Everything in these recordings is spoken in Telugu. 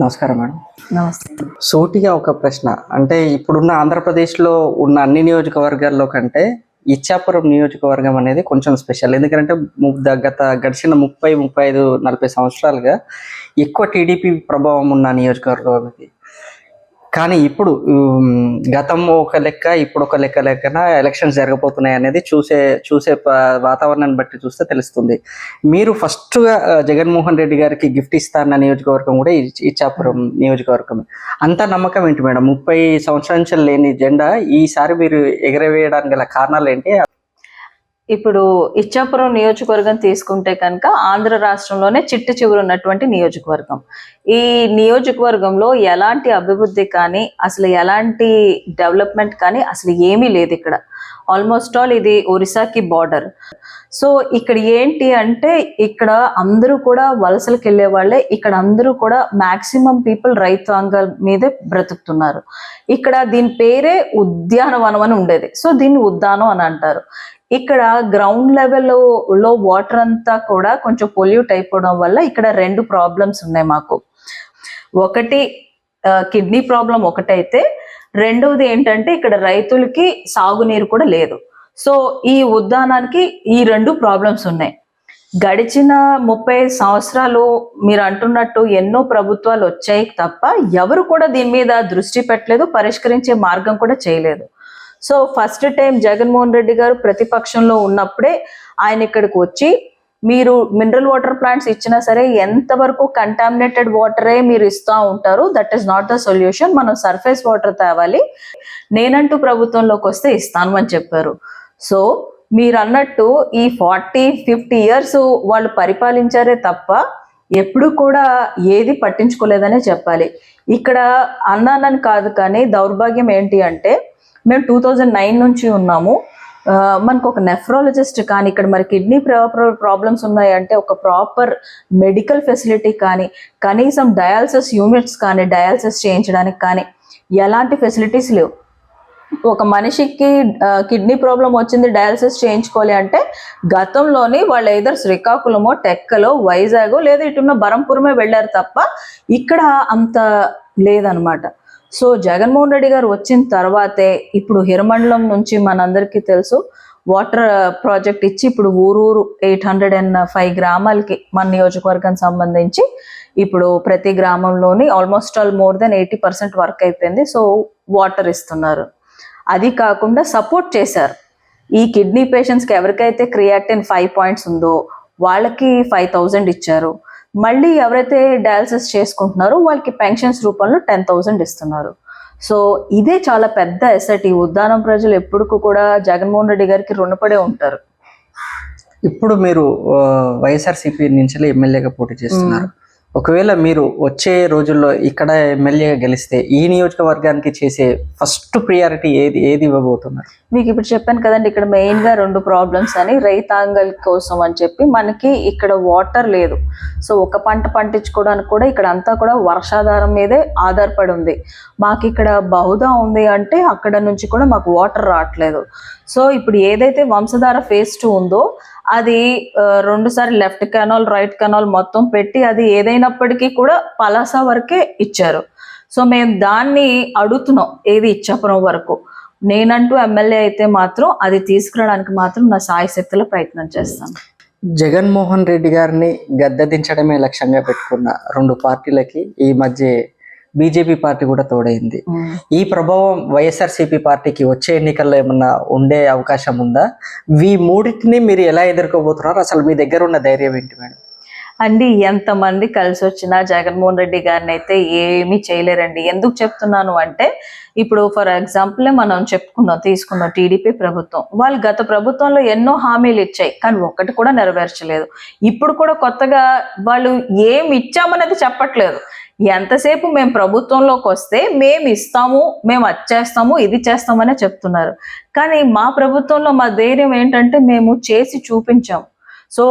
నమస్కారం మేడం. నమస్తే. సూటిగా ఒక ప్రశ్న. అంటే ఇప్పుడున్న ఆంధ్రప్రదేశ్లో ఉన్న అన్ని నియోజకవర్గాల్లో కంటే ఇచ్చాపురం నియోజకవర్గం అనేది కొంచెం స్పెషల్. ఎందుకంటే గత గడిచిన ముప్పై ముప్పై ఐదు నలభై సంవత్సరాలుగా ఎక్కువ టీడీపీ ప్రభావం ఉన్న నియోజకవర్గం ఇది. కానీ ఇప్పుడు గతం ఒక లెక్క ఇప్పుడు ఒక లెక్క లెక్కన ఎలక్షన్స్ జరగబోతున్నాయి అనేది చూసే చూసే వాతావరణాన్ని బట్టి చూస్తే తెలుస్తుంది. మీరు ఫస్ట్గా జగన్మోహన్ రెడ్డి గారికి గిఫ్ట్ ఇస్తాన్న నియోజకవర్గం కూడా ఇచ్చాపురం నియోజకవర్గం అంత నమ్మకం ఏంటి మేడం? ముప్పై సంవత్సరాల నుంచి లేని జెండా ఈసారి మీరు ఎగరవేయడానికి గల కారణాలు ఏంటి? ఇప్పుడు ఇచ్చాపురం నియోజకవర్గం తీసుకుంటే కనుక ఆంధ్ర రాష్ట్రంలోనే చిట్టు చివరి ఉన్నటువంటి నియోజకవర్గం. ఈ నియోజకవర్గంలో ఎలాంటి అభివృద్ధి కానీ అసలు ఎలాంటి డెవలప్మెంట్ కానీ అసలు ఏమీ లేదు ఇక్కడ. ఆల్మోస్ట్ ఆల్ ఇది ఒరిస్సాకి బార్డర్. సో ఇక్కడ ఏంటి అంటే ఇక్కడ అందరూ కూడా వలసలకు వెళ్ళే వాళ్ళే ఇక్కడ అందరూ కూడా మాక్సిమం పీపుల్ రైతాంగం మీదే బ్రతుకుతున్నారు. ఇక్కడ దీని పేరే ఉద్యానవనం అని ఉండేది. సో దీన్ని ఉద్యానం అని అంటారు. ఇక్కడ గ్రౌండ్ లెవెల్లో లో వాటర్ అంతా కూడా కొంచెం పొల్యూట్ అయిపోవడం వల్ల ఇక్కడ రెండు ప్రాబ్లమ్స్ ఉన్నాయి మాకు. ఒకటి కిడ్నీ ప్రాబ్లం ఒకటైతే రెండవది ఏంటంటే ఇక్కడ రైతులకి సాగునీరు కూడా లేదు. సో ఈ ఉద్యానానికి ఈ రెండు ప్రాబ్లమ్స్ ఉన్నాయి. గడిచిన ముప్పై సంవత్సరాలు మీరు అంటున్నట్టు ఎన్నో ప్రభుత్వాలు వచ్చాయి తప్ప ఎవరు కూడా దీని మీద దృష్టి పెట్టలేదు పరిష్కరించే మార్గం కూడా చేయలేదు. So first time Jaganmohan Reddy garu ప్రతిపక్షంలో ఉన్నప్పుడే ఆయన ఇక్కడికి వచ్చి మీరు మినరల్ వాటర్ ప్లాంట్స్ ఇచ్చినా సరే ఎంతవరకు కంటామినేటెడ్ వాటరే మీరు ఇస్తూ ఉంటారు that is not the solution మనం సర్ఫేస్ వాటర్ తేవాలి. నేనంటూ ప్రభుత్వంలోకి వస్తే ఇస్తాను అని చెప్పారు. సో మీరు అన్నట్టు ఈ ఫార్టీ ఫిఫ్టీ ఇయర్స్ వాళ్ళు పరిపాలించారే తప్ప ఎప్పుడు కూడా ఏది పట్టించుకోలేదనే చెప్పాలి. ఇక్కడ అన్నానని కాదు కానీ దౌర్భాగ్యం ఏంటి అంటే మేము టూ థౌజండ్ నైన్ నుంచి ఉన్నాము. మనకు ఒక నెఫ్రాలజిస్ట్ కానీ ఇక్కడ మరి కిడ్నీ ప్రాబ్లమ్స్ ఉన్నాయంటే ఒక ప్రాపర్ మెడికల్ ఫెసిలిటీ కానీ కనీసం డయాలసిస్ యూనిట్స్ కానీ డయాలసిస్ చేయించడానికి కానీ ఎలాంటి ఫెసిలిటీస్ లేవు. ఒక మనిషికి కిడ్నీ ప్రాబ్లం వచ్చింది డయాలసిస్ చేయించుకోవాలి అంటే గతంలోని వాళ్ళు ఏదర్ శ్రీకాకుళమో టెక్కలో వైజాగ్ లేదా ఇటున్న బరంపురమే వెళ్ళారు తప్ప ఇక్కడ అంత లేదనమాట. సో జగన్మోహన్ రెడ్డి గారు వచ్చిన తర్వాతే ఇప్పుడు హిరమండలం నుంచి మనందరికీ తెలుసు వాటర్ ప్రాజెక్ట్ ఇచ్చి ఇప్పుడు ఊరూరు ఎయిట్ హండ్రెడ్ అండ్ ఫైవ్ గ్రామాలకి మన నియోజకవర్గానికి సంబంధించి ఇప్పుడు ప్రతి గ్రామంలోని almost all more than eighty percent work అయిపోయింది. సో వాటర్ ఇస్తున్నారు. అది కాకుండా సపోర్ట్ చేశారు. ఈ కిడ్నీ పేషెంట్స్కి ఎవరికైతే క్రియాటిన్ ఫైవ్ పాయింట్స్ ఉందో వాళ్ళకి ఫైవ్ థౌజండ్ ఇచ్చారు. మళ్ళీ ఎవరైతే డయాలసిస్ చేసుకుంటున్నారో వాళ్ళకి పెన్షన్స్ రూపంలో టెన్ థౌజండ్ ఇస్తున్నారు. సో ఇదే చాలా పెద్ద ఎసెట్ ఈ ఉద్దానం ప్రజలు ఎప్పుడు కూడా జగన్మోహన్ రెడ్డి గారికి రుణపడే ఉంటారు. ఇప్పుడు మీరు వైఎస్ఆర్సీపీ నుంచి ఎమ్మెల్యేగా పోటీ చేస్తున్నారు. ఒకవేళ మీరు వచ్చే రోజుల్లో ఇక్కడ ఎమ్మెల్యేగా గెలిస్తే ఈ నియోజకవర్గానికి చేసే ఫస్ట్ ప్రియారిటీ ఏది ఏది ఇవ్వబోతున్నారు? మీకు ఇప్పుడు చెప్పాను కదండి ఇక్కడ మెయిన్గా రెండు ప్రాబ్లమ్స్ అని రైతాంగల్ కోసం అని చెప్పి మనకి ఇక్కడ వాటర్ లేదు. సో ఒక పంట పండించుకోవడానికి కూడా ఇక్కడ అంతా కూడా వర్షాధారం మీదే ఆధారపడి ఉంది. మాకు ఇక్కడ బహుదా ఉంది అంటే అక్కడ నుంచి కూడా మాకు వాటర్ రావట్లేదు. సో ఇప్పుడు ఏదైతే వంశధార ఫేజ్ టూ ఉందో అది ఆ, రెండు సార్లు లెఫ్ట్ కెనాల్ రైట్ కెనాల్ మొత్తం పెట్టి అది ఏదైనప్పటికీ కూడా పలాస వరకే ఇచ్చారు. సో మేము దాన్ని అడుగుతున్నాం ఏది ఇచ్చాపురం వరకు. నేనంటూ ఎమ్మెల్యే అయితే మాత్రం అది తీసుకురావడానికి మాత్రం నా సాయశక్తిలో ప్రయత్నం చేస్తాను. జగన్మోహన్ రెడ్డి గారిని గద్దెదించడమే లక్ష్యంగా పెట్టుకున్న రెండు పార్టీలకి ఈ మధ్య బీజేపీ పార్టీ కూడా తోడైంది. ఈ ప్రభావం వైఎస్ఆర్సీపీ పార్టీకి వచ్చే ఎన్నికల్లో ఏమన్నా ఉండే అవకాశం ఉందా? ఈ మూడింటిని మీరు ఎలా ఎదుర్కోబోతున్నారు? అసలు మీ దగ్గర ఉన్న ధైర్యం ఏంటి మేడం? అండి ఎంతమంది కలిసి వచ్చినా జగన్మోహన్ రెడ్డి గారిని అయితే ఏమీ చేయలేరండి. ఎందుకు చెప్తున్నాను అంటే ఇప్పుడు ఫర్ ఎగ్జాంపుల్ మనం చెప్పుకుందాం తీసుకుందాం టీడీపీ ప్రభుత్వం. వాళ్ళు గత ప్రభుత్వంలో ఎన్నో హామీలు ఇచ్చాయి కానీ ఒక్కటి కూడా నెరవేర్చలేదు. ఇప్పుడు కూడా కొత్తగా వాళ్ళు ఏం ఇచ్చామనేది చెప్పట్లేదు. ఎంతసేపు మేము ప్రభుత్వంలోకి వస్తే మేము ఇస్తాము మేము అది చేస్తాము ఇది చేస్తామనే చెప్తున్నారు. కానీ మా ప్రభుత్వంలో మా ధైర్యం ఏంటంటే మేము చేసి చూపించాం. సో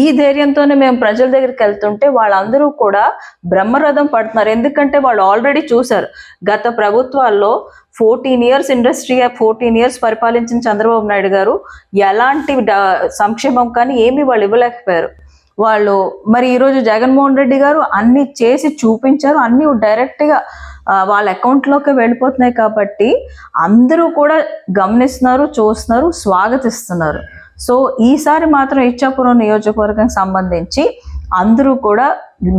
ఈ ధైర్యంతోనే మేము ప్రజల దగ్గరికి వెళ్తుంటే వాళ్ళందరూ కూడా బ్రహ్మరథం పడుతున్నారు. ఎందుకంటే వాళ్ళు ఆల్రెడీ చూశారు. గత ప్రభుత్వాల్లో fourteen years industry fourteen years పరిపాలించిన చంద్రబాబు నాయుడు గారు ఎలాంటి సంక్షేమం కానీ ఏమీ వాళ్ళు ఇవ్వలేకపోయారు. వాళ్ళు మరి ఈరోజు జగన్మోహన్ రెడ్డి గారు అన్ని చేసి చూపించారు అన్ని డైరెక్ట్గా వాళ్ళ అకౌంట్లోకి వెళ్ళిపోతున్నాయి కాబట్టి అందరూ కూడా గమనిస్తున్నారు చూస్తున్నారు స్వాగతిస్తున్నారు. సో ఈసారి మాత్రం ఇచ్చాపురం నియోజకవర్గం సంబంధించి అందరూ కూడా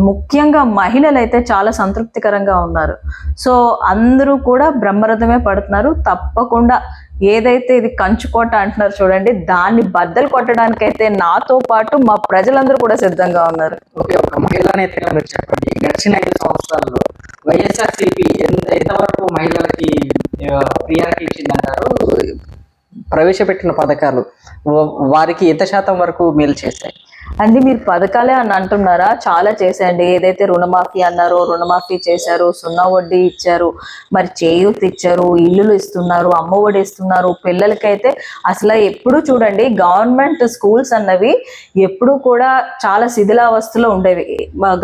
ముఖ్యంగా మహిళలు అయితే చాలా సంతృప్తికరంగా ఉన్నారు. సో అందరూ కూడా బ్రహ్మరథమే పడుతున్నారు. తప్పకుండా ఏదైతే ఇది కంచుకోట అంటున్నారు చూడండి దాన్ని బద్దలు కొట్టడానికైతే నాతో పాటు మా ప్రజలందరూ కూడా సిద్ధంగా ఉన్నారు. ఓకే ఒక మహిళా నేతగా మీరు చెప్పండి. గడిచిన ఐదు సంవత్సరాల్లో వైఎస్ఆర్సీపీ ఎంత ఎంతవరకు మహిళలకి ప్రియారిటీ ఇచ్చిందంటారు? ప్రవేశపెట్టిన పథకాలు వారికి ఎంత శాతం వరకు మేలు చేశాయి? అండి మీరు పథకాలే అని అంటున్నారా? చాలా చేశాయండి ఏదైతే రుణమాఫీ అన్నారో రుణమాఫీ చేశారు సున్నా వడ్డీ ఇచ్చారు మరి చేయూత్ ఇచ్చారు ఇల్లులు ఇస్తున్నారు అమ్మ ఒడి ఇస్తున్నారు పిల్లలకైతే అసలు ఎప్పుడు చూడండి గవర్నమెంట్ స్కూల్స్ అన్నవి ఎప్పుడు కూడా చాలా శిథిలావస్థలో ఉండేవి.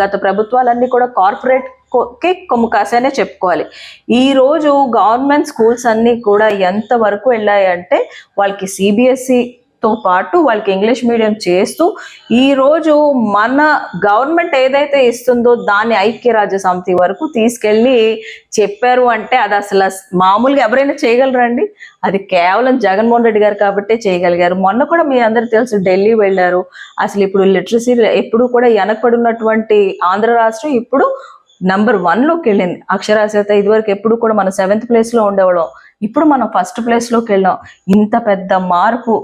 గత ప్రభుత్వాలన్నీ కూడా కార్పొరేట్కి కొమ్ము కాసానే చెప్పుకోవాలి. ఈ రోజు గవర్నమెంట్ స్కూల్స్ అన్ని కూడా ఎంత వరకు వెళ్ళాయి అంటే వాళ్ళకి సిబిఎస్ఈ తో పాటు వాళ్ళకి ఇంగ్లీష్ మీడియం చేస్తూ ఈ రోజు మన గవర్నమెంట్ ఏదైతే ఇస్తుందో దాన్ని ఐక్యరాజ్య సమితి వరకు తీసుకెళ్ళి చెప్పారు అంటే అది అసలు మామూలుగా ఎవరైనా చేయగలరండి? అది కేవలం జగన్మోహన్ రెడ్డి గారు కాబట్టే చేయగలిగారు. మొన్న కూడా మీ అందరికి తెలుసు ఢిల్లీ వెళ్ళారు. అసలు ఇప్పుడు లిటరసీ ఎప్పుడు కూడా వెనకబడి ఉన్నటువంటి ఆంధ్ర రాష్ట్రం ఇప్పుడు నంబర్ వన్లోకి వెళ్ళింది. అక్షరాస్యత ఇదివరకు ఎప్పుడు కూడా మనం సెవెంత్ ప్లేస్లో ఉండేవాళ్ళం. ఇప్పుడు మనం ఫస్ట్ ప్లేస్లోకి వెళ్ళాం. ఇంత పెద్ద మార్పు.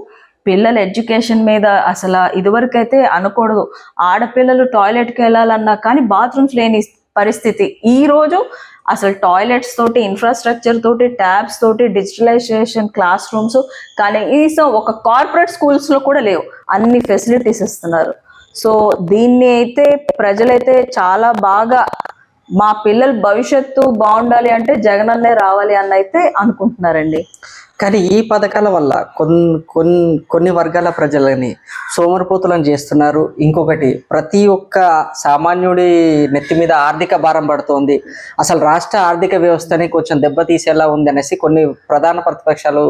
పిల్లల ఎడ్యుకేషన్ మీద అసలు ఇదివరకైతే అనకూడదు. ఆడపిల్లలు టాయిలెట్కి వెళ్ళాలన్నా కానీ బాత్రూమ్స్ లేని పరిస్థితి. ఈ రోజు అసలు టాయిలెట్స్ తోటి ఇన్ఫ్రాస్ట్రక్చర్ తోటి ట్యాబ్స్ తోటి డిజిటలైజేషన్ క్లాస్ రూమ్స్ కనీసం ఒక కార్పొరేట్ స్కూల్స్లో కూడా లేవు. అన్ని ఫెసిలిటీస్ ఇస్తున్నారు. సో దీన్ని అయితే ప్రజలైతే చాలా బాగా మా పిల్లల భవిష్యత్తు బాగుండాలి అంటే జగనన్నే రావాలి అని అయితే అనుకుంటున్నారండి. కానీ ఈ పథకాల వల్ల కొన్ని కొన్ని కొన్ని వర్గాల ప్రజలని సోమరిపోతులను చేస్తున్నారు. ఇంకొకటి ప్రతి ఒక్క సామాన్యుడి నెత్తి మీద ఆర్థిక భారం పడుతోంది. అసలు రాష్ట్ర ఆర్థిక వ్యవస్థని కొంచెం దెబ్బతీసేలా ఉంది అనేసి కొన్ని ప్రధాన ప్రతిపక్షాలు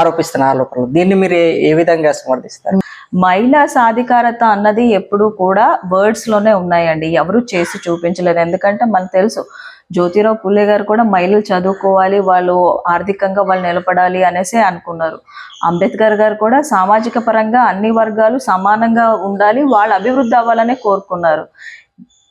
ఆరోపిస్తున్న ఆరోపణలు. దీన్ని మీరు ఏ విధంగా సమర్థిస్తారు? మహిళా సాధికారత అన్నది ఎప్పుడు కూడా వర్డ్స్లోనే ఉన్నాయండి. ఎవరు చేసి చూపించలేరు. ఎందుకంటే మనకు తెలుసు జ్యోతిరావు పుల్లే గారు కూడా మహిళలు చదువుకోవాలి వాళ్ళు ఆర్థికంగా వాళ్ళు నిలబడాలి అనేసి అనుకున్నారు. అంబేద్కర్ గారు కూడా సామాజిక పరంగా అన్ని వర్గాలు సమానంగా ఉండాలి వాళ్ళు అభివృద్ధి అవ్వాలనే కోరుకున్నారు.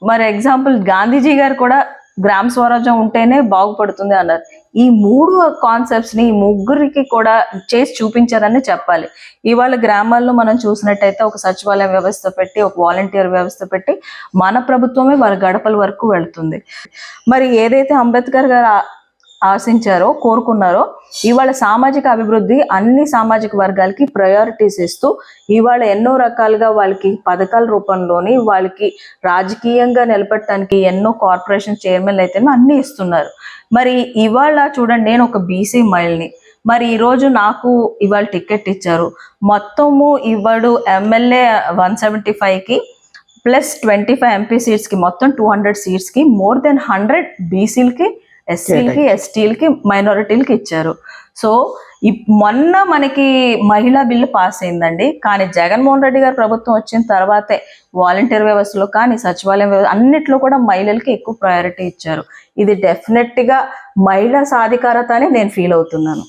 మరి ఎగ్జాంపుల్ గాంధీజీ గారు కూడా గ్రామ స్వరాజ్యం ఉంటేనే బాగుపడుతుంది అన్నారు. ఈ మూడు కాన్సెప్ట్స్ని ముగ్గురికి కూడా చేసి చూపించారని చెప్పాలి. ఇవాళ గ్రామాల్లో మనం చూసినట్టయితే ఒక సచివాలయ వ్యవస్థ పెట్టి ఒక వాలంటీర్ వ్యవస్థ పెట్టి మన ప్రభుత్వమే వాళ్ళ గడపల వరకు వెళుతుంది. మరి ఏదైతే అంబేద్కర్ గారు ఆశించారో కోరుకున్నారో ఇవాళ సామాజిక అభివృద్ధి అన్ని సామాజిక వర్గాలకి ప్రయారిటీస్ ఇస్తూ ఇవాళ ఎన్నో రకాలుగా వాళ్ళకి పథకాల రూపంలోని వాళ్ళకి రాజకీయంగా నిలబెట్టడానికి ఎన్నో కార్పొరేషన్ చైర్మన్లు అయితే అన్ని ఇస్తున్నారు. మరి ఇవాళ చూడండి నేను ఒక బీసీ మహిళని. మరి ఈరోజు నాకు ఇవాళ టికెట్ ఇచ్చారు. మొత్తము ఇవాడు ఎమ్మెల్యే వన్ సెవెంటీ ఫైవ్కి ప్లస్ ట్వంటీ ఫైవ్ ఎంపీ సీట్స్కి మొత్తం టూ హండ్రెడ్ సీట్స్కి మోర్ దెన్ హండ్రెడ్ బీసీలకి ఎస్సీలకి ఎస్టీలకి మైనారిటీలకి ఇచ్చారు. సో మొన్న మనకి మహిళా బిల్లు పాస్ అయిందండి. కానీ జగన్మోహన్ రెడ్డి గారు ప్రభుత్వం వచ్చిన తర్వాతే వాలంటీర్ వ్యవస్థలో కానీ సచివాలయం వ్యవస్థ అన్నిట్లో కూడా మహిళలకి ఎక్కువ ప్రయారిటీ ఇచ్చారు. ఇది డెఫినెట్గా మహిళా సాధికారత అని నేను ఫీల్ అవుతున్నాను.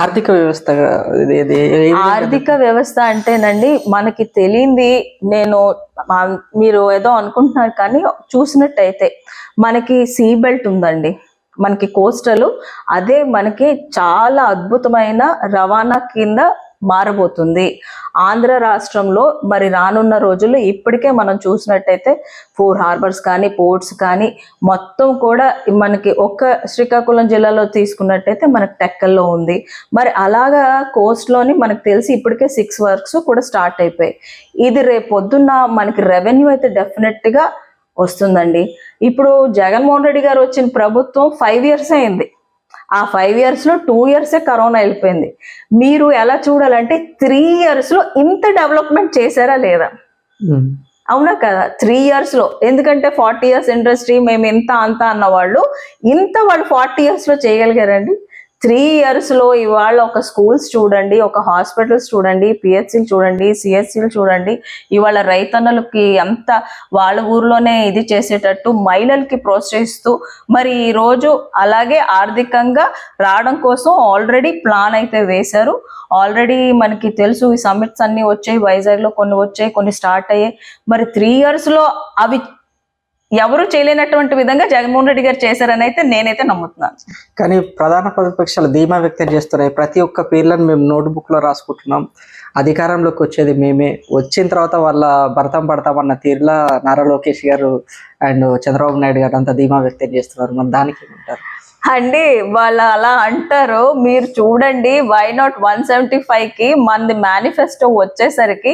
ఆర్థిక వ్యవస్థ ఆర్థిక వ్యవస్థ అంటేనండి మనకి తెలియంది నేను మీరు ఏదో అనుకుంటున్నారు కానీ చూసినట్టయితే మనకి సీ బెల్ట్ ఉందండి. మనకి కోస్టలు అదే మనకి చాలా అద్భుతమైన రవాణా కింద మారబోతుంది. ఆంధ్ర రాష్ట్రంలో మరి రానున్న రోజుల్లో ఇప్పటికే మనం చూసినట్టయితే ఫోర్ హార్బర్స్ కానీ పోర్ట్స్ కానీ మొత్తం కూడా మనకి ఒక్క శ్రీకాకుళం జిల్లాలో తీసుకున్నట్టయితే మనకి టెక్కల్లో ఉంది. మరి అలాగా కోస్ట్లోని మనకు తెలిసి ఇప్పటికే సిక్స్ వర్క్స్ కూడా స్టార్ట్ అయిపోయాయి. ఇది రేపు పొద్దున్న మనకి రెవెన్యూ అయితే డెఫినెట్గా వస్తుందండి. ఇప్పుడు జగన్మోహన్ రెడ్డి గారు వచ్చిన ప్రభుత్వం ఫైవ్ ఇయర్స్ అయింది. ఆ ఫైవ్ ఇయర్స్లో టూ ఇయర్సే కరోనా వెళ్ళిపోయింది. మీరు ఎలా చూడాలంటే త్రీ ఇయర్స్లో ఇంత డెవలప్మెంట్ చేశారా లేదా. అవునా కదా? త్రీ ఇయర్స్లో. ఎందుకంటే ఫార్టీ ఇయర్స్ ఇండస్ట్రీ మేము ఇంత అంత అన్న వాళ్ళు ఇంత వాళ్ళు ఫార్టీ ఇయర్స్లో చేయగలిగారండి. త్రీ ఇయర్స్లో ఇవాళ ఒక స్కూల్స్ చూడండి ఒక హాస్పిటల్స్ చూడండి పిహెచ్సిలు చూడండి సిహెచ్సిలు చూడండి ఇవాళ రైతన్నలకి ఎంత వాళ్ళ ఊర్లోనే ఇది చేసేటట్టు మహిళలకి ప్రోత్సహిస్తూ మరి ఈ రోజు అలాగే ఆర్థికంగా రావడం కోసం ఆల్రెడీ ప్లాన్ అయితే వేశారు. ఆల్రెడీ మనకి తెలుసు ఈ సమ్మిట్స్ అన్ని వచ్చాయి వైజాగ్లో కొన్ని వచ్చాయి కొన్ని స్టార్ట్ అయ్యాయి. మరి త్రీ ఇయర్స్లో అవి ఎవరు చేయలేనటువంటి విధంగా జగన్మోహన్ రెడ్డి గారు చేశారని అయితే నేనైతే నమ్ముతున్నాను. కానీ ప్రధాన ప్రతిపక్షాలు ధీమా వ్యక్తం చేస్తున్నాయి. ప్రతి ఒక్క పేర్లను మేము నోట్బుక్లో రాసుకుంటున్నాం. అధికారంలోకి వచ్చేది మేమే. వచ్చిన తర్వాత వాళ్ళ భరతం పడతామన్న తీరులా నారా లోకేష్ గారు అండ్ చంద్రబాబు నాయుడు గారు అంతా ధీమా వ్యక్తం చేస్తున్నారు. మరి దానికి ఏమంటారు? అండి వాళ్ళు అలా అంటారు మీరు చూడండి వై నాట్ వన్ సెవెంటీ ఫైవ్కి మనది మేనిఫెస్టో వచ్చేసరికి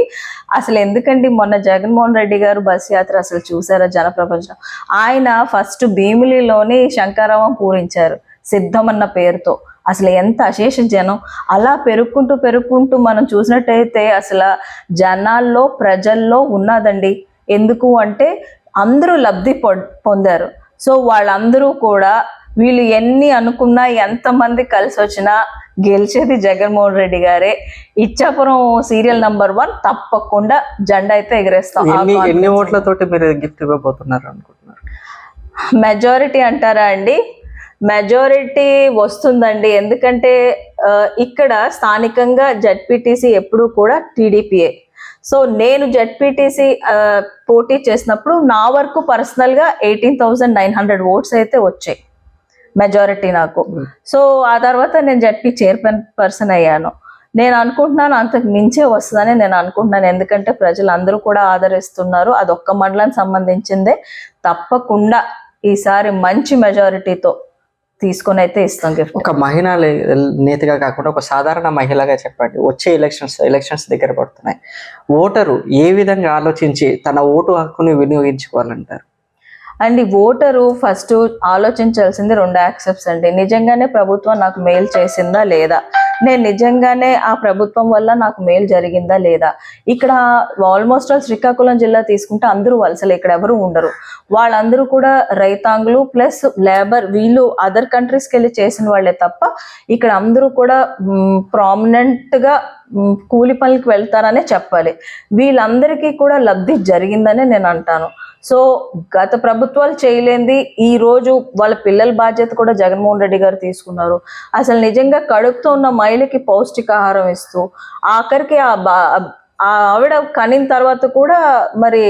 అసలు ఎందుకండి మొన్న జగన్మోహన్ రెడ్డి గారు బస్ యాత్ర అసలు చూసారా జనప్రపంచం ఆయన ఫస్ట్ భీమిలిలోని శంకరావం పూరించారు సిద్ధం అన్న పేరుతో. అసలు ఎంత అశేష జనం. అలా పెరుక్కుంటూ పెరుక్కుంటూ మనం చూసినట్టయితే అసలు జనాల్లో ప్రజల్లో ఉన్నదండి. ఎందుకు అంటే అందరూ లబ్ధి పొ- పొందారు. సో వాళ్ళందరూ కూడా వీళ్ళు ఎన్ని అనుకున్నా ఎంతమంది కలిసి వచ్చినా గెలిచేది జగన్మోహన్ రెడ్డి గారే. ఇచ్చాపురం సీరియల్ నంబర్ వన్ తప్పకుండా జెండా అయితే ఎగరేస్తాం. ఎన్ని ఓట్లతోటి మీరు గిఫ్ట్ ఇవ్వబోతున్నారు అనుకుంటున్నారు? మెజారిటీ అంటారా అండి? మెజారిటీ వస్తుందండి. ఎందుకంటే ఇక్కడ స్థానికంగా జడ్పీటీసీ ఎప్పుడు కూడా టీడీపీఏ సో నేను జడ్పీటీసీ పోటీ చేసినప్పుడు నా వరకు పర్సనల్గా eighteen thousand nine hundred votes అయితే వచ్చాయి. మెజారిటీ నాకు. సో ఆ తర్వాత నేను జడ్పీ చైర్మన్ పర్సన్ అయ్యాను. నేను అనుకుంటున్నాను అంతకు మించే వస్తుందని నేను అనుకుంటున్నాను. ఎందుకంటే ప్రజలు అందరూ కూడా ఆదరిస్తున్నారు. అది ఒక్క మండలానికి సంబంధించిందే. తప్పకుండా ఈసారి మంచి మెజారిటీతో తీసుకొని అయితే ఇస్తాం గిఫ్ట్ ఒక మహిళ నేతగా కాకుండా ఒక సాధారణ మహిళగా చెప్పండి. వచ్చే ఎలక్షన్స్ ఎలక్షన్స్ దగ్గర పడుతున్నాయి. ఓటరు ఏ విధంగా ఆలోచించి తన ఓటు హక్కుని వినియోగించుకోవాలంటారు? అండ్ ఈ ఓటరు ఫస్ట్ ఆలోచించాల్సింది రెండు యాక్సెప్ట్స్ అండి. నిజంగానే ప్రభుత్వం నాకు మేలు చేసిందా లేదా? నేను నిజంగానే ఆ ప్రభుత్వం వల్ల నాకు మేలు జరిగిందా లేదా? ఇక్కడ ఆల్మోస్ట్ ఆల్ శ్రీకాకుళం జిల్లా తీసుకుంటే అందరూ వలసలు ఇక్కడ ఎవరు ఉండరు. వాళ్ళందరూ కూడా రైతాంగులు ప్లస్ లేబర్ వీళ్ళు అదర్ కంట్రీస్కి వెళ్ళి చేసిన వాళ్ళే తప్ప ఇక్కడ అందరూ కూడా ప్రామినెంట్గా కూలి పనులకు వెళ్తారనే చెప్పాలి. వీళ్ళందరికీ కూడా లబ్ధి జరిగిందనే నేను అంటాను. సో గత ప్రభుత్వాలు చేయలేంది. ఈ రోజు వాళ్ళ పిల్లల బాధ్యత కూడా జగన్మోహన్ రెడ్డి గారు తీసుకున్నారు. అసలు నిజంగా కడుపుతో ఉన్న మహిళకి పౌష్టికాహారం ఇస్తూ ఆఖరికి ఆ బా ఆవిడ కనిన తర్వాత కూడా మరి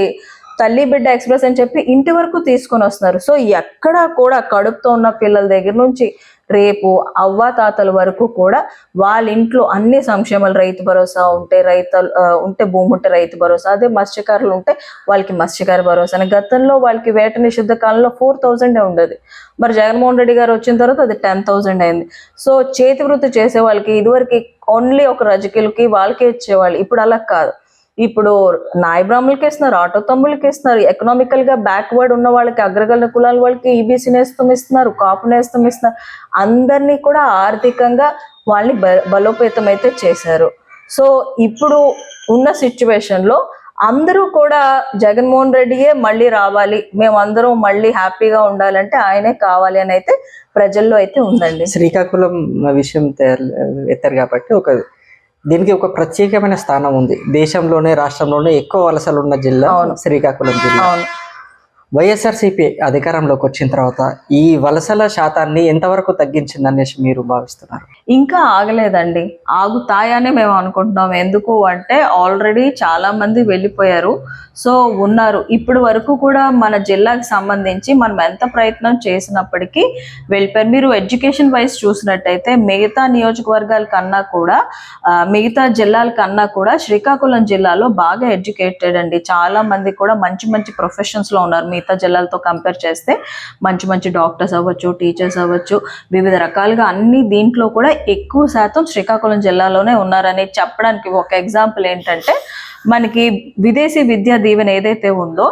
తల్లి బిడ్డ ఎక్స్ప్రెస్ అని చెప్పి ఇంటి వరకు తీసుకొని వస్తున్నారు. సో ఎక్కడా కూడా కడుపుతో ఉన్న పిల్లల దగ్గర నుంచి రేపు అవ్వాతాతల వరకు కూడా వాళ్ళ ఇంట్లో అన్ని సంక్షేమాలు రైతు భరోసా ఉంటే రైతు ఉంటే భూమి ఉంటే రైతు భరోసా అదే మత్స్యకారులు ఉంటే వాళ్ళకి మత్స్యకార భరోసా. అని గతంలో వాళ్ళకి వేట నిషిద్ధ కాలంలో ఫోర్ థౌజండ్ ఉండేది. మరి జగన్మోహన్ రెడ్డి గారు వచ్చిన తర్వాత అది టెన్ థౌజండ్ అయింది. సో చేతి వృత్తి చేసే వాళ్ళకి ఇదివరకు ఓన్లీ ఒక రజకీలకి వాళ్ళకే ఇచ్చేవాళ్ళు. ఇప్పుడు అలా కాదు. ఇప్పుడు నాయ బ్రాహ్మణులకి ఇస్తున్నారు ఆటో తమ్ముళ్ళకి ఇస్తున్నారు ఎకనామికల్గా బ్యాక్వర్డ్ ఉన్న వాళ్ళకి అగ్రగల కులాల వాళ్ళకి ఈబీసీ నేస్తం ఇస్తున్నారు కాపు నేస్తం ఇస్తున్నారు అందరినీ కూడా ఆర్థికంగా వాళ్ళని బ- బలోపేతం అయితే చేశారు. సో ఇప్పుడు ఉన్న సిచ్యువేషన్లో అందరూ కూడా జగన్మోహన్ రెడ్డియే మళ్ళీ రావాలి మేమందరం మళ్ళీ హ్యాపీగా ఉండాలంటే ఆయనే కావాలి అని అయితే ప్రజల్లో అయితే ఉందండి. శ్రీకాకుళం విషయం ఎత్తారు కాబట్టి ఒక దీనికి ఒక ప్రత్యేకమైన స్థానం ఉంది. దేశంలోనే రాష్ట్రంలోనే ఎక్కువ వలసలు ఉన్న జిల్లా. శ్రీకాకుళం జిల్లా. వైఎస్ఆర్సీపీ అధికారంలోకి వచ్చిన తర్వాత ఈ వలసల శాతాన్ని ఎంతవరకు తగ్గించింది అనేసి మీరు భావిస్తున్నారు? ఇంకా ఆగలేదండి. ఆగుతాయనే మేము అనుకుంటున్నాం. ఎందుకు అంటే ఆల్రెడీ చాలా మంది వెళ్ళిపోయారు. సో ఉన్నారు. ఇప్పుడు వరకు కూడా మన జిల్లాకి సంబంధించి మనం ఎంత ప్రయత్నం చేసినప్పటికీ వెళ్ళిపోయారు మీరు ఎడ్యుకేషన్ వైజ్ చూసినట్టయితే మిగతా నియోజకవర్గాల కన్నా కూడా మిగతా జిల్లాల కన్నా కూడా శ్రీకాకుళం జిల్లాలో బాగా ఎడ్యుకేటెడ్ అండి. చాలా మంది కూడా మంచి మంచి ప్రొఫెషన్స్లో ఉన్నారు మిగతా జిల్లాలతో కంపేర్ చేస్తే మంచి మంచి డాక్టర్స్ అవ్వచ్చు టీచర్స్ అవ్వచ్చు వివిధ రకాలుగా అన్ని దీంట్లో కూడా ఎక్కువ శాతం శ్రీకాకుళం జిల్లాలోనే ఉన్నారని చెప్పడానికి ఒక ఎగ్జాంపుల్ ఏంటంటే మనకి విదేశీ విద్యా దీవెన ఏదైతే ఉందో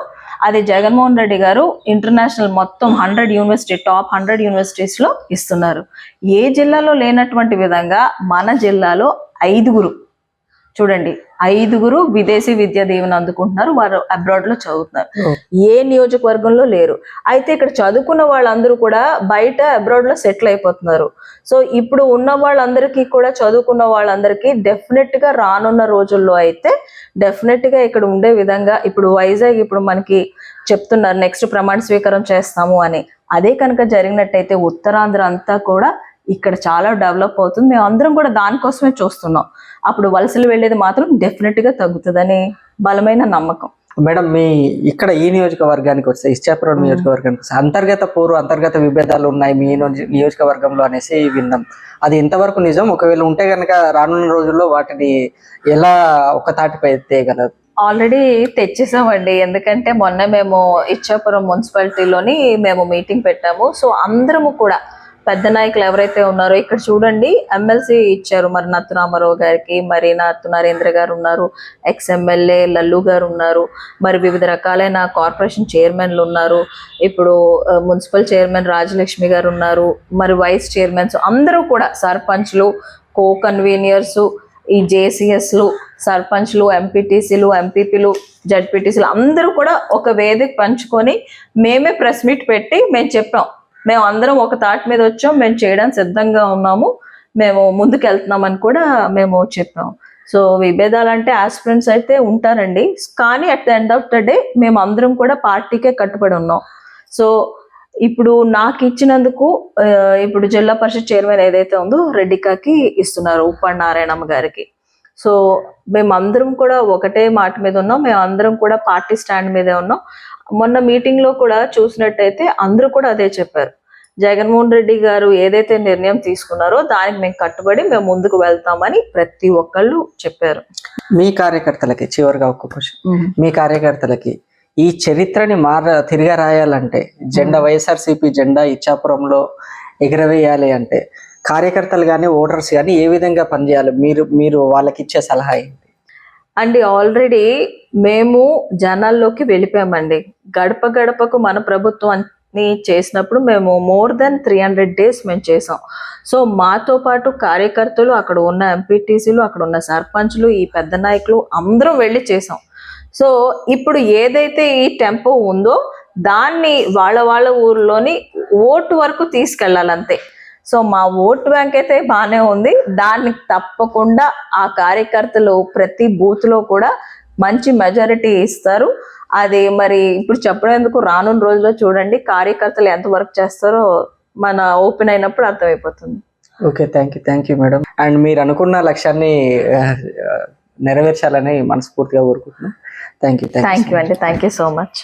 అది జగన్మోహన్ రెడ్డి గారు ఇంటర్నేషనల్ మొత్తం హండ్రెడ్ యూనివర్సిటీ టాప్ హండ్రెడ్ యూనివర్సిటీస్లో ఇస్తున్నారు. ఏ జిల్లాలో లేనటువంటి విధంగా మన జిల్లాలో ఐదుగురు చూడండి ఐదుగురు విదేశీ విద్యా దీవెన అందుకుంటున్నారు వారు అబ్రాడ్లో చదువుతున్నారు. ఏ నియోజకవర్గంలో లేరు. అయితే ఇక్కడ చదువుకున్న వాళ్ళందరూ కూడా బయట అబ్రాడ్లో సెటిల్ అయిపోతున్నారు. సో ఇప్పుడు ఉన్న వాళ్ళందరికీ కూడా చదువుకున్న వాళ్ళందరికీ డెఫినెట్గా రానున్న రోజుల్లో అయితే డెఫినెట్గా ఇక్కడ ఉండే విధంగా ఇప్పుడు వైజాగ్ ఇప్పుడు మనకి చెప్తున్నారు నెక్స్ట్ ప్రమాణ స్వీకారం చేస్తాము అని. అదే కనుక జరిగినట్టయితే ఉత్తరాంధ్ర అంతా కూడా ఇక్కడ చాలా డెవలప్ అవుతుంది. మేము అందరం కూడా దానికోసమే చూస్తున్నాం. అప్పుడు వలసలు వెళ్ళేది మాత్రం డెఫినెట్గా తగ్గుతుందని బలమైన నమ్మకం. మేడం మీ ఇక్కడ ఈ నియోజకవర్గానికి వస్తే ఇచ్చాపురం. నియోజకవర్గానికి వస్తే అంతర్గత పోరు అంతర్గత విభేదాలు ఉన్నాయి మీ నియోజ- నియోజకవర్గంలో అనేసి విన్నాం. అది ఎంతవరకు నిజం? ఒకవేళ ఉంటే కనుక రానున్న రోజుల్లో వాటిని ఎలా ఒక తాటిపై తేయగలరు? ఆల్రెడీ తెచ్చేసామండి. ఎందుకంటే మొన్న మేము ఇచ్చాపురం మున్సిపాలిటీలోని మేము మీటింగ్ పెట్టాము. సో అందరము కూడా పెద్ద నాయకులు ఎవరైతే ఉన్నారో ఇక్కడ చూడండి ఎమ్మెల్సీ ఇచ్చారు. మరి నత్తు రామారావు గారికి మరి నత్తు నరేంద్ర గారు ఉన్నారు ఎక్స్ ఎమ్మెల్యే లల్లు గారు ఉన్నారు మరి వివిధ రకాలైన కార్పొరేషన్ చైర్మన్లు ఉన్నారు. ఇప్పుడు మున్సిపల్ చైర్మన్ రాజలక్ష్మి గారు ఉన్నారు మరి వైస్ చైర్మన్స్ అందరూ కూడా సర్పంచ్లు కో కన్వీనియర్స్ ఈ జేసీఎస్లు సర్పంచ్లు ఎంపీటీసీలు ఎంపీపీలు జడ్పీటీసీలు అందరూ కూడా ఒక వేదిక పంచుకొని మేమే ప్రెస్ మీట్ పెట్టి మేము చెప్పాం. మేము అందరం ఒక తాటి మీద వచ్చాం మేము చేయడానికి సిద్ధంగా ఉన్నాము మేము ముందుకు వెళ్తున్నామని కూడా మేము చెప్పాం. సో విభేదాలు అంటే ఆస్పిరెంట్స్ అయితే ఉంటారండి. కానీ at the end of the day మేము అందరం కూడా పార్టీకే కట్టుబడి ఉన్నాం. సో ఇప్పుడు నాకు ఇచ్చినందుకు ఇప్పుడు జిల్లా పరిషత్ చైర్మన్ ఏదైతే ఉందో రెడ్డికాకి ఇస్తున్నారు ఉప్పాడు నారాయణమ్మ గారికి. సో మేమందరం కూడా ఒకటే మాట మీద ఉన్నాం మేమందరం కూడా పార్టీ స్టాండ్ మీదే ఉన్నాం. మొన్న మీటింగ్లో కూడా చూసినట్టయితే అందరూ కూడా అదే చెప్పారు. జగన్మోహన్ రెడ్డి గారు ఏదైతే నిర్ణయం తీసుకున్నారో దానికి మేము కట్టుబడి మేము ముందుకు వెళ్తామని ప్రతి ఒక్కళ్ళు చెప్పారు. మీ కార్యకర్తలకి చివరిగా ఒక క్వశ్చన్ మీ కార్యకర్తలకి ఈ చరిత్రని మార తిరిగి రాయాలంటే జెండా వైఎస్ఆర్సీపీ జెండా ఇచ్చాపురంలో ఎగరవేయాలి అంటే కార్యకర్తలు కానీ ఓటర్స్ కానీ ఏ విధంగా పనిచేయాలి? మీరు మీరు వాళ్ళకి ఇచ్చే సలహా ఏంటి? అండ్ ఆల్రెడీ మేము జనాల్లోకి వెళ్ళిపోయామండి. గడప గడపకు మన ప్రభుత్వాన్ని చేసినప్పుడు మేము more than three hundred days మేము చేసాం. సో మాతో పాటు కార్యకర్తలు అక్కడ ఉన్న ఎంపీటీసీలు అక్కడ ఉన్న సర్పంచ్లు ఈ పెద్ద నాయకులు అందరం వెళ్ళి చేసాం. సో ఇప్పుడు ఏదైతే ఈ టెంపో ఉందో దాన్ని వాళ్ళ వాళ్ళ ఊర్లోని ఓటు వరకు తీసుకెళ్ళాలంతే. సో మా ఓట్ బ్యాంక్ అయితే బాగానే ఉంది. దాన్ని తప్పకుండా ఆ కార్యకర్తలు ప్రతి బూత్లో కూడా మంచి మెజారిటీ ఇస్తారు. అది మరి ఇప్పుడు చెప్పడం ఎందుకు రానున్న రోజుల్లో చూడండి కార్యకర్తలు ఎంత వర్క్ చేస్తారో మన ఓపెన్ అయినప్పుడు అర్థమైపోతుంది. Okay thank you thank you madam and మీరు అనుకున్న లక్ష్యాన్ని నెరవేర్చాలని మనస్ఫూర్తిగా కోరుకుంటున్నాను థ్యాంక్ యూ థ్యాంక్ యూ అండి. Thank you so much